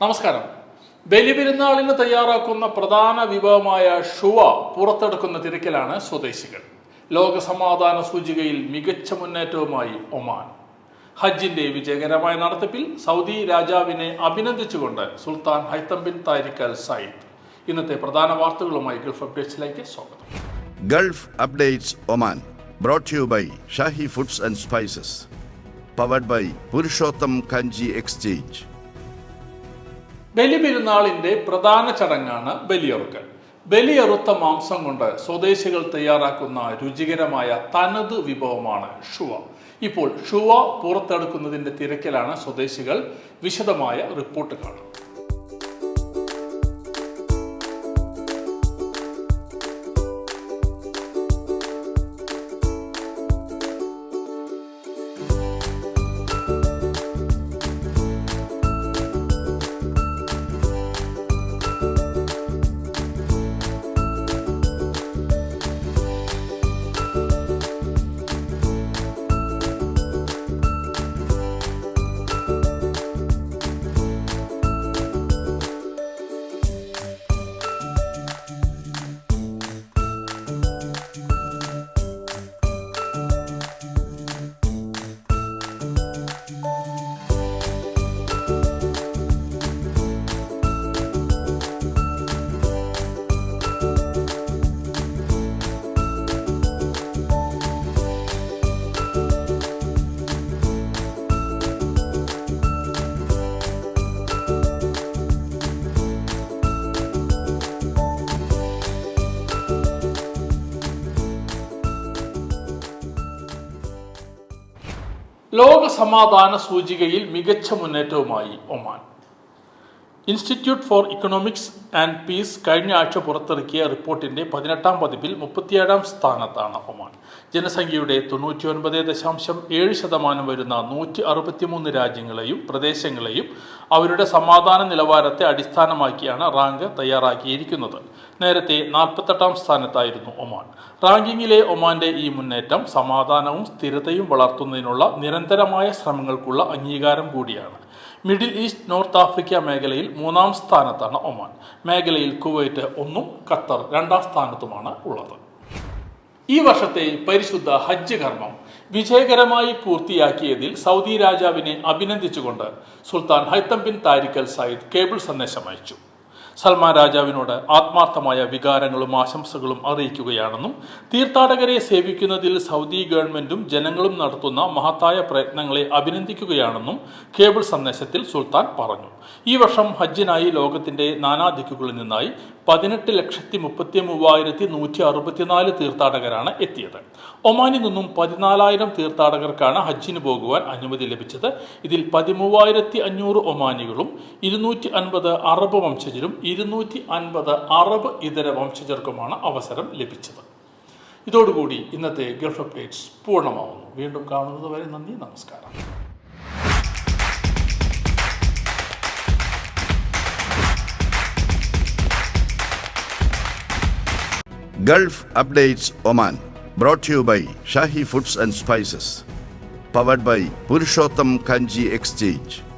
നമസ്കാരം. ബലിപെരുന്നാളിന് തയ്യാറാക്കുന്ന പ്രധാന വിഭവമായ ഷുവ പുറത്തെടുക്കുന്ന തിരക്കിലാണ് സ്വദേശികൾ. ലോക സമാധാന സൂചികയിൽ മികച്ച മുന്നേറ്റവുമായി ഒമാൻ. ഹജ്ജിന്റെ വിജയകരമായ നടത്തിപ്പിൽ സൗദി രാജാവിനെ അഭിനന്ദിച്ചുകൊണ്ട് Sultan Haitham bin Tariq Al Said. ഇന്നത്തെ പ്രധാന വാർത്തകളുമായി ഗൾഫ് അപ്ഡേറ്റ്സിലേക്ക് സ്വാഗതം. Gulf updates Oman brought you by Shahi foods and spices powered by Purshottam Kanji exchange ബലിപെരുന്നാളിന്റെ പ്രധാന ചടങ്ങാണ് ബലിയറുക്കൽ ബലിയറുത്ത മാംസം കൊണ്ട് സ്വദേശികൾ തയ്യാറാക്കുന്ന രുചികരമായ തനത് വിഭവമാണ് ഷുവ. ഇപ്പോൾ ഷുവ പുറത്തെടുക്കുന്നതിന്റെ തിരക്കിലാണ് സ്വദേശികൾ വിശദമായ റിപ്പോർട്ട് കാണും. ലോക സമാധാന സൂചികയിൽ മികച്ച മുന്നേറ്റവുമായി Oman. Institute for economics and peace കഴിഞ്ഞ ആഴ്ച പുറത്തിറക്കിയ റിപ്പോർട്ടിന്റെ പതിനെട്ടാം പതിപ്പിൽ മുപ്പത്തിയേഴാം സ്ഥാനത്താണ് ഒമാൻ. ജനസംഖ്യയുടെ തൊണ്ണൂറ്റി ഒൻപത് ദശാംശം ഏഴ് ശതമാനം വരുന്ന നൂറ്റി അറുപത്തിമൂന്ന് രാജ്യങ്ങളെയും പ്രദേശങ്ങളെയും അവരുടെ സമാധാന നിലവാരത്തെ അടിസ്ഥാനമാക്കിയാണ് റാങ്ക് തയ്യാറാക്കിയിരിക്കുന്നത്. നേരത്തെ നാൽപ്പത്തെട്ടാം സ്ഥാനത്തായിരുന്നു ഒമാൻ. റാങ്കിങ്ങിലെ ഒമാന്റെ ഈ മുന്നേറ്റം സമാധാനവും സ്ഥിരതയും വളർത്തുന്നതിനുള്ള നിരന്തരമായ ശ്രമങ്ങൾക്കുള്ള അംഗീകാരം കൂടിയാണ്. മിഡിൽ ഈസ്റ്റ് നോർത്ത് ആഫ്രിക്ക മേഖലയിൽ മൂന്നാം സ്ഥാനത്താണ് ഒമാൻ. മേഖലയിൽ കുവൈറ്റ് ഒന്നും ഖത്തർ രണ്ടാം സ്ഥാനത്തുമാണ് ഉള്ളത്. ഈ വർഷത്തെ പരിശുദ്ധ ഹജ്ജ് കർമ്മം വിജയകരമായി പൂർത്തിയാക്കിയതിൽ സൗദി രാജാവിനെ അഭിനന്ദിച്ചുകൊണ്ട് Sultan Haitham bin Tariq Al Said cable സന്ദേശം അയച്ചു. സൽമാൻ രാജാവിനോട് ആത്മാർത്ഥമായ വികാരങ്ങളും ആശംസകളും അറിയിക്കുകയാണെന്നും തീർത്ഥാടകരെ സേവിക്കുന്നതിൽ സൗദി ഗവൺമെന്റും ജനങ്ങളും നടത്തുന്ന മഹത്തായ പ്രയത്നങ്ങളെ അഭിനന്ദിക്കുകയാണെന്നും കേബിൾ സന്ദേശത്തിൽ സുൽത്താൻ പറഞ്ഞു. ഈ വർഷം ഹജ്ജിനായി ലോകത്തിന്റെ നാനാദിക്കുകളിൽ നിന്നായി പതിനെട്ട് ലക്ഷത്തി മുപ്പത്തി മൂവായിരത്തി നൂറ്റി അറുപത്തിനാല് തീർത്ഥാടകരാണ് എത്തിയത്. ഒമാനിൽ നിന്നും പതിനാലായിരം തീർത്ഥാടകർക്കാണ് ഹജ്ജിന് പോകുവാൻ അനുമതി ലഭിച്ചത്. ഇതിൽ പതിമൂവായിരത്തി അഞ്ഞൂറ് ഒമാനികളും ഇരുന്നൂറ്റി അൻപത് അറബ് വംശജരും ഇരുന്നൂറ്റി അൻപത് അറബ് ഇതര വംശജർക്കുമാണ് അവസരം ലഭിച്ചത്. ഇതോടുകൂടി ഇന്നത്തെ ഗൾഫ് അപ്ഡേറ്റ്സ് പൂർണമാവുന്നു. വീണ്ടും കാണുന്നത് വരെ നന്ദി നമസ്കാരം. Gulf updates Oman brought you by Shahi foods and spices powered by Purshottam Kanji exchange